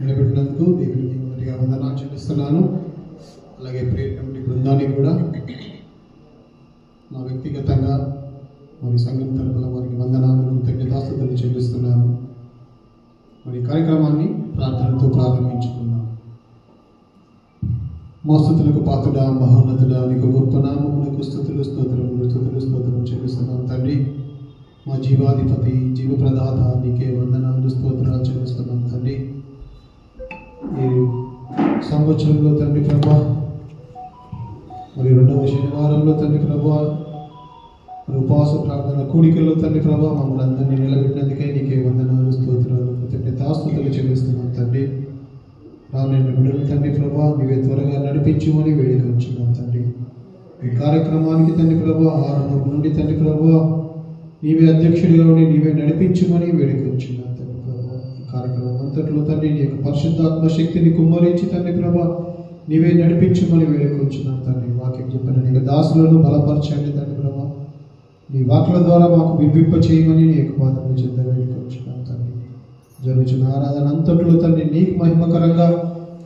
నిలబెట్టినందుకు దేవునికి మొదటిగా వందనాలు చెల్లిస్తున్నాను. అలాగే ప్రేర్ కమిటీ బృందానికి కూడా నా వ్యక్తిగతంగా మరి సంఘం తరఫున వారికి వందనాలు కృతజ్ఞతాస్తుతులు చెల్లిస్తున్నాను. మరి కార్యక్రమాన్ని ప్రార్థనతో ప్రారంభించుకున్నాం మోస్తుతులకు పాత్రుడా మహోన్నతుడా నీకు గొప్ప నామమునకు స్థుతులు స్తోత్రములు స్థుతులు స్తోత్రం చెల్లిస్తున్నాం తండ్రి. మా జీవాధిపతి జీవప్రదాత నీకే వందనాలు స్తోత్రాలు చెల్లిస్తున్నాం తండ్రి. సంవత్సరంలో తండ్రి ప్రభా మరి రెండవ శనివారంలో తండ్రి ప్రభా మరి ఉపవాస ప్రార్థన కూడికల్లో తండ్రి ప్రభా మమ్మల్ని అందరినీ నిలబెట్టినందుకే నీకే వందనాలు స్తోత్రాలు కృతజ్ఞతాస్తుతులు చెల్లిస్తున్నాం తండ్రి. రానున్న బిడ్డలు తండ్రి ప్రభా నీవే త్వరగా నడిపించుమని ఉంచున్నాం తండ్రి. ఈ కార్యక్రమానికి తండ్రి ప్రభా ఆరు నుండి తండ్రి ప్రభా నీవే అధ్యక్షుడిగా ఉండి నీవే నడిపించుమని వేడుక ఉంచున్నాం కార్యక్రమం అంతట్లో తండ్రి నీ యొక్క పరిశుద్ధాత్మ శక్తిని కుమ్మరించి తండ్రి ప్రభా నీవే నడిపించమని వేడుకొచ్చున్నాం తండ్రి. వాక్యం చెప్పిన నీ దాసులను బలపరచండి తండ్రి ప్రభా. నీ వాక్ల ద్వారా మాకు బింబింప చేయమని నీ యొక్క పాత్రను చెంద వేడుకొచ్చున్నాం తండ్రి. జరుగుతున్న ఆరాధన అంతట్లో తండ్రి నీకు మహిమకరంగా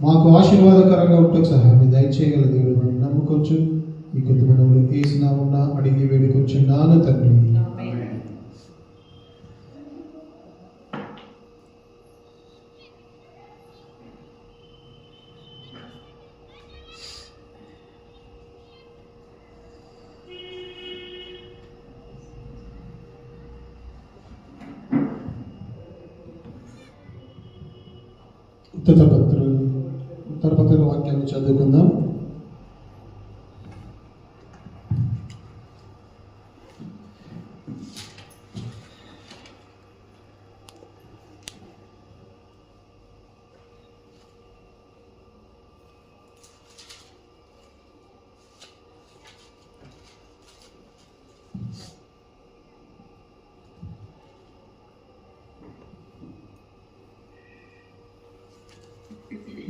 మాకు ఆశీర్వాదకరంగా ఉంటకు సహాయాన్ని దయచేయగల దేవుడు మనం నమ్ముకోవచ్చు ఈ కొద్ది మనములు ఉన్నా అడిగి వేడుకొచ్చున్నాను తండ్రి. ఉత్తరపత్ర ఉత్తరపత్ర వాక్యాన్ని చదువుకుందాం.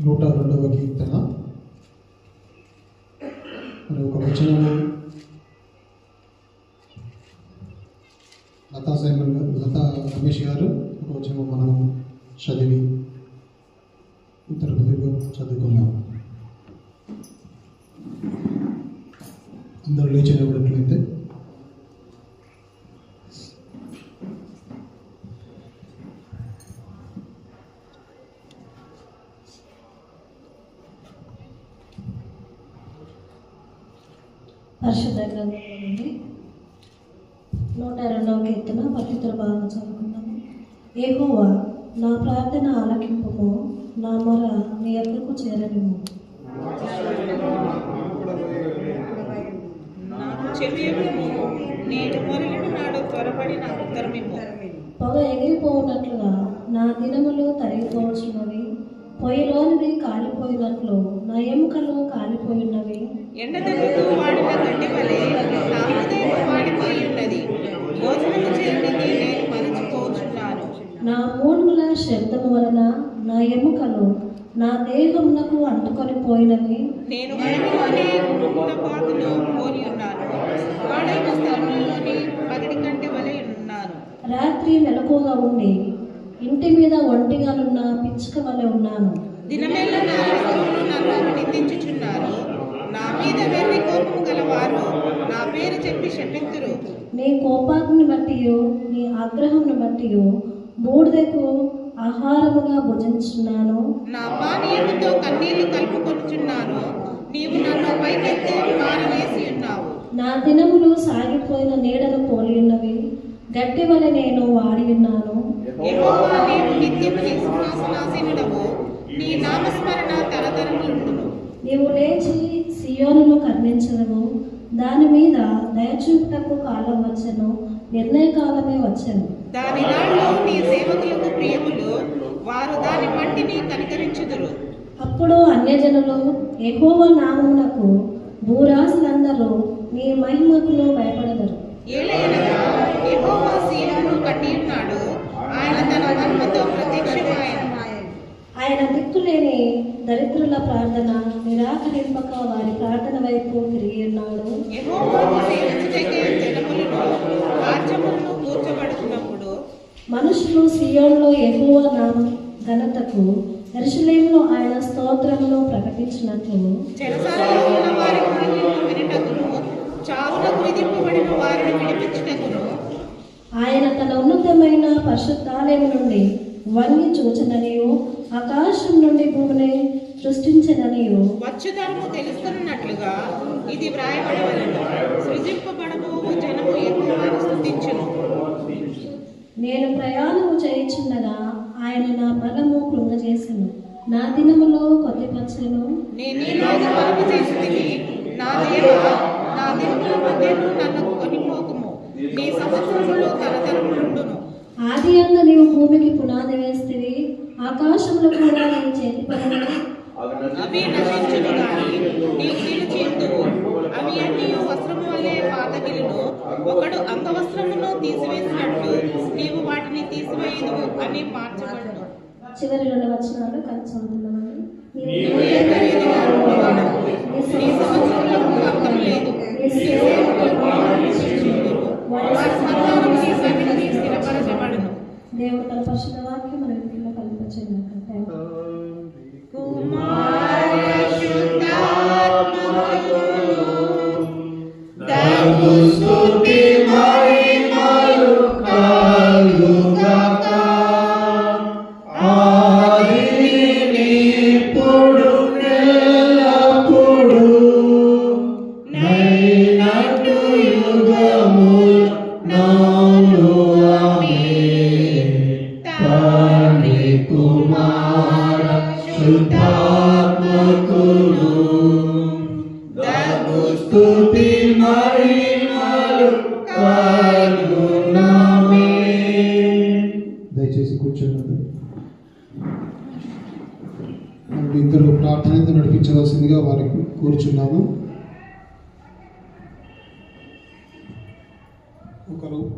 నూట రెండవ కీర్తన. మరి ఒక వచనము. లతా సైమన్ గారు లతా రమేష్ గారు ఒక వచనము మనము చదివి తిరుపతిలో చదువుకున్నాము అందరూ లేచినప్పుడు నిలబడినట్లయితే పరిశుద్ధ గ్రంథంలో నుండి నూట రెండవ కీర్తన భాగం చదువుకుందాము. ఏహోవా నా ప్రార్థన ఆలకింపుము నా మొర నీ ఎద్దకు చేరనిము పొగ ఎగిరిపోనట్లుగా నా దినములు తరిగిపోవచ్చున్నవి పొయ్యిలోనివి కాలిపోయినట్లు నా ఎముకలు కాలిపోయినవి. ఎండదెబ్బకు వాడిన గడ్డి వలె ఎముకలు నా దేహమునకు అంటుకొని పోయినవి నేను రాత్రి మెలకుగా ఉండి ఇంటి మీద ఒంటిగానున్న పిచ్చుక వలె ఉన్నాను. నన్ను నిందించుచున్నారు నా మీద వెర్రి కోపము గలవారు నా పేరు చెప్పి శపిత్తురు నీ కోపాగ్ని బట్టి నీ ఆగ్రహంను బట్టి బూడిదకు ఆహారముగా భుజించున్నాను నా పానీయముతో కన్నీళ్ళు కలుపుకొనుచున్నాను. నీవు నన్ను పైకెత్తి మారవేసి ఉన్నావు. నా దినములు సాగిపోయిన నీడను పోలి ఉన్నవి గడ్డి వలె నేను వాడి ఉన్నాను. నీవు నీ నామస్మరణ లేచి సియోనును కర్ణించదవు. దాని మీద దయచూపుటకు కాలం వచ్చెను. నిర్ణయకాలమే వచ్చెను. దాని నాళ్ళు నీ సేవకులకు ప్రియములు వారు దాని పంటిని కనికరించుదురు. అప్పుడు అన్యజనులు ఎహోవ నామమునకు భూరాజులందరూ నీ మహిమకును భయపడదరు. ఏలయనగా యెహోవా సీయోను కట్టి ఉన్నాడు ఆయన తన మహిమతో ప్రత్యక్షమాయను ఆయన దిక్కులేని దరిద్రుల ప్రార్థన నిరాకరింపక వారి ప్రార్థన వైపు తిరిగి ఉన్నాడు. మనుషులు సియోన్లో ఎక్కువ నామ ఘనతకు ఎరుషలేములో ఆయన స్తోత్రంలో ప్రకటించినట్లు ఆయన తన ఉన్నతమైన పరిశుద్ధాలయం నుండి వంగి చూచననియు ఆకాశం నుండి భూమిని సృష్టించననియు. వచ్చుదరము తెలుస్తున్నట్లుగా ఇది వ్రాయబడవలను సృజింపబడము జనము ఎక్కువ స్థుతించును. నేను ప్రయాణము చేయుచుండగా ఆయన నా బలము కృంగజేసెను. నా దినములో కొద్దిపరచెను నేను ఆది అందు నీవు భూమికి పునాది వేస్తివి ఆకాశంలో కూడా నీ చేతి పని అవి నశించును గాని నీ కీలు చేతువు అవి అన్ని వస్త్రము వలె పాతగిలును. ఒకడు అంగవస్త్రమును తీసివేసినట్లు నీవు వాటిని తీసివేయదు అని మార్చబడును. చివరి రెండు వచనాలు కలిసి స్తుతి మహిమలు కలుగునమే. దయచేసి కూర్చోండి. ఇద్దరు ప్రార్థనతో నడిపించవలసిందిగా వారికి కూర్చున్నాము. ఒకరు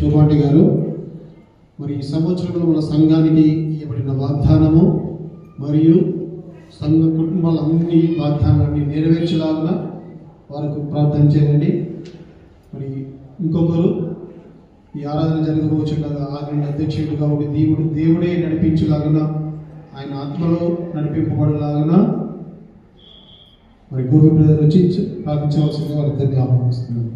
శోభాటి గారు మరి ఈ సంవత్సరంలో మన సంఘానికి ఇవ్వబడిన వాగ్దానము మరియు సంఘ కుటుంబాలన్ని వాగ్దానాన్ని నెరవేర్చేలాగా వారికి ప్రార్థన చేయండి. మరి ఇంకొకరు ఈ ఆరాధన జరగబోచుండగా ఆయన అధ్యక్షుడిగా ఉండి దేవుడు దేవుడే నడిపించలాగిన ఆయన ఆత్మలో నడిపింపబడలాగన మరి గోపి బ్రదర్ వచ్చి ప్రార్థించవలసిందిగా వారిద్దరిని ఆహ్వానిస్తున్నాను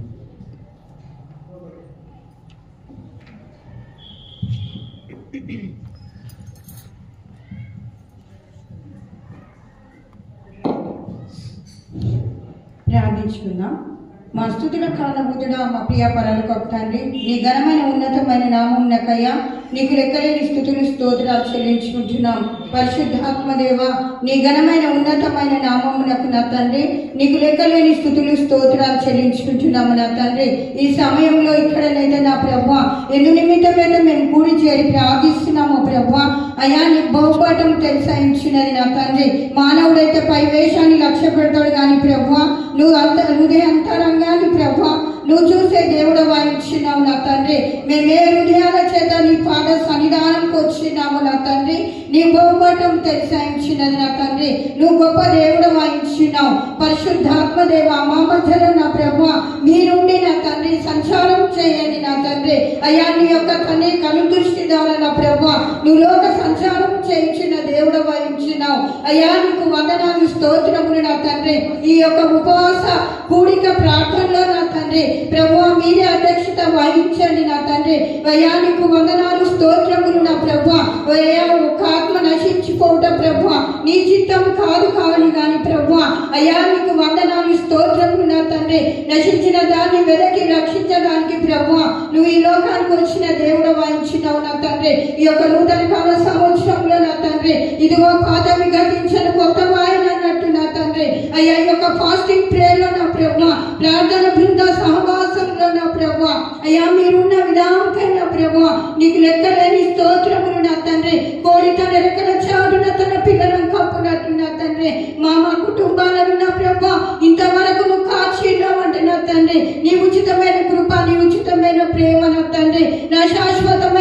మా స్థుతుల కాలబుద్ధుడా మా ప్రియ పరాలకు తండ్రి నీ ఘనమైన ఉన్నతమైన నామం నకయ్యా నీకు లెక్కలేని స్థుతులు స్తోత్రాలు చెల్లించుకుంటున్నాం. పరిశుద్ధాత్మ దేవ నీ ఘనమైన ఉన్నతమైన నామమునకు నా తండ్రి నీకు లెక్కలేని స్థుతులు స్తోత్రాలు చెల్లించుకుంటున్నాము నా తండ్రి. ఈ సమయంలో ఇక్కడనైతే నా ప్రభు ఎందు నిమిత్తమైతే మేము కూడి చేరి ప్రార్థిస్తున్నాము ప్రభు. అయ్యా నీ బహుపాఠం తెలుసాయించినది నా తండ్రి. మానవుడైతే పై వేషాన్ని లక్ష్య పెడతాడు కానీ ప్రభు నువ్వు అంత హృదయ అంతరంగాన్ని ప్రభు నువ్వు చూసే దేవుడు వాయించినావు నా తండ్రి. మేమే హృదయాల చేత నీ పాద సన్నిధానంకి వచ్చినాము నా తండ్రి. నీ బహుపాఠం తెలుసాయించినది నా తండ్రి. నువ్వు గొప్ప దేవుడు వాయించినావు పరిశుద్ధాత్మ దేవ మా మధ్యలో నా ప్రభు మీరుండి నా తండ్రి సంచారం చేయండి నా తండ్రి. అయ్యా నీ యొక్క తండ్రి కను దృష్టి నా ప్రభు. నువ్వు లోక సంచారం చేయించిన దేవుడు వహించినావు అయ్యా నీకు వందనాలు స్తోత్రములు నా తండ్రి. ఈ యొక్క ఉపవాస కూడిక ప్రార్థనలో నా తండ్రి. ప్రభు మీరే అధ్యక్షత వహించండి నా తండ్రి. అయ్యా నీకు వందనాలు స్తోత్రములు నా ప్రభు. అయ్యా ఒక ఆత్మ నశించిపోవట ప్రభు. నీ చిత్తం కాదు కావాలి కానీ ప్రభు. అయ్యా నీకు వందనాలు స్తోత్రములు నా తండ్రి. నశించిన దాన్ని వెదకి రక్షించడానికి ప్రభు నువ్వు ఈ లోకానికి వచ్చిన దేవుడు వాయించినావు నా తండ్రి. ఈ యొక్క నూతన కాల సంవత్సరంలో నా తండ్రి. ఇదిగో పాదవి గతించను కొత్త వాయిన అన్నట్టు నా తండ్రి. అయ్యా ఈ యొక్క ఫాస్టింగ్ ప్రేయర్లో నా ప్రభు ప్రార్థన బృంద సహవాసంలో నా ప్రభు. అయ్యా మీరున్న విధానం కన్నా ప్రభు నీకు లెక్కలేని స్తోత్రములు నా తండ్రి. కోరి తన రెక్కల చాటున తన పిల్లలను కప్పునట్టు నా తండ్రి. మా మా కుటుంబాలను నా ప్రభు ఇంతవరకు నువ్వు కాచినావంటే నా తండ్రి. నీ ఉచితమైన కృప నీ ఉచితమైన ప్రేమ నా తండ్రి. నా శాశ్వతం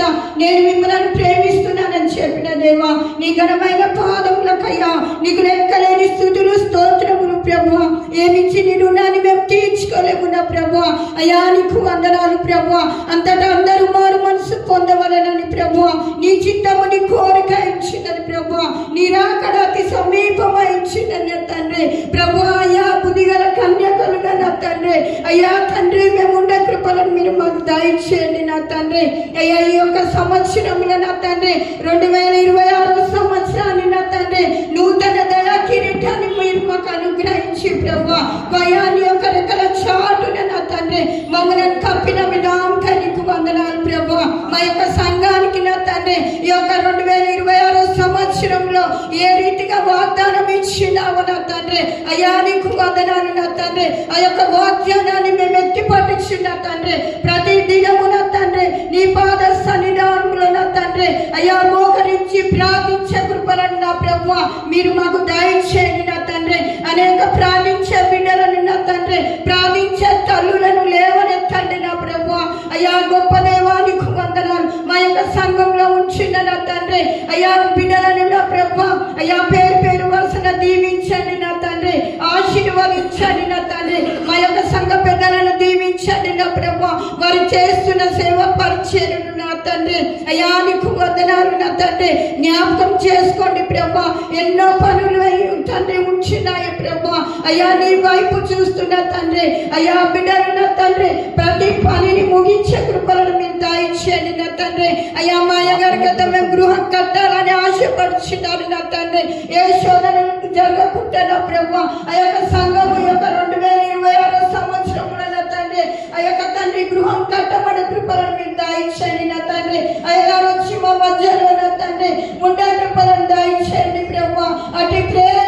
చేత నేను మిమ్మల్ని ప్రేమిస్తున్నానని చెప్పిన దేవా నీ ఘనమైన పాదములకయ్యా నీకు లెక్కలేని స్థుతులు స్తోత్రములు ప్రభు ఏమిచ్చి నీ రుణాన్ని మేము తీర్చుకోలేము ప్రభు అయ్యా నీకు వందనాలు ప్రభు అంతటా అందరూ మారు మనసు పొందవలనని ప్రభు నీ చిత్తము నీ కోరిక ఇచ్చిందని ప్రభు నీ రాకడ అతి సమీపమై ఇచ్చిందని తండ్రి. ప్రభు అయ్యా బుద్ధిగల కన్యకలుగా నా తండ్రి. అయ్యా తండ్రి మేము మీరు మాకు దయచేయండి నా తండ్రి. అయ్యా ఈ యొక్క సంవత్సరంలో నా తండ్రి రెండు వేల ఇరవై ఆరో సంవత్సరాన్ని నా తండ్రి నూతన దళ కిరీటాన్ని మీరు మాకు అనుగ్రహించి ప్రభు. భయాన్ని యొక్క రెక్కల చాటున నా తండ్రి మమ్మల్ని కప్పిన విధానం వందనాలు ప్రభు. మా యొక్క సంఘానికి నా తండ్రి ఈ యొక్క రెండు వేల ఇరవై ఆరో సంవత్సరంలో ఏ రీతిగా వాగ్దానం నా తండ్రి అయ్యా నీకు వందనాలు నా తండ్రి ఆ యొక్క వాగ్దానాన్ని మేము ఎత్తి పట్టించిన తండ్రి ప్రతి దినము నా తండ్రి నీ పాద సన్నిధానంలో నా తండ్రి అయ్యా మోకరించి ప్రార్థించే కృపలను నా ప్రభు మీరు మాకు దయచేయండి నా తండ్రి అనేక ప్రార్థించే బిడ్డలను నా తండ్రి ప్రార్థించే తల్లులను లేవనెత్తండి నా ప్రభు అయ్యా గొప్ప దేవానికి వందనాలు. మా యొక్క సంఘంలో ఉంచిన నా తండ్రి అయ్యా బిడ్డలను నా ప్రభు అయ్యా దీవించండి నా తండ్రి. మా యొక్క సంఘ పెద్దలను దీవించండి నా ప్రభు. వారు చేస్తున్న సేవ పరిచయను నా తండ్రి. అయ్యా నీకు వందనాలు నా తండ్రి. జ్ఞాపకం చేసుకోండి ప్రభా. ఎన్నో పనులు అయి తండ్రి ఉంచినాయి ప్రభా. అయ్యా నీ వైపు చూస్తున్న తండ్రి. అయ్యా బిడ్డలు నా తండ్రి. ప్రతి పనిని ముగించే కృపలను మీరు దాయిచ్చేయండి నా తండ్రి. అయ్యా మాయ గారికి మేము గృహం కట్టాలని ఆశపడుచున్నారు నా తండ్రి. ఏ జరగకుండానో ప్రభు ఆ యొక్క సంఘము యొక్క రెండు వేల ఇరవై ఆరో సంవత్సరం తండ్రి ఆ యొక్క తండ్రి గృహం కట్టబడి కృపలను మీరు దాయించండి నా తండ్రి. అయ్యగారు వచ్చి మా మధ్యలో నా తండ్రి ఉండే కృపలను దాయించండి ప్రభు. అటు ప్రేర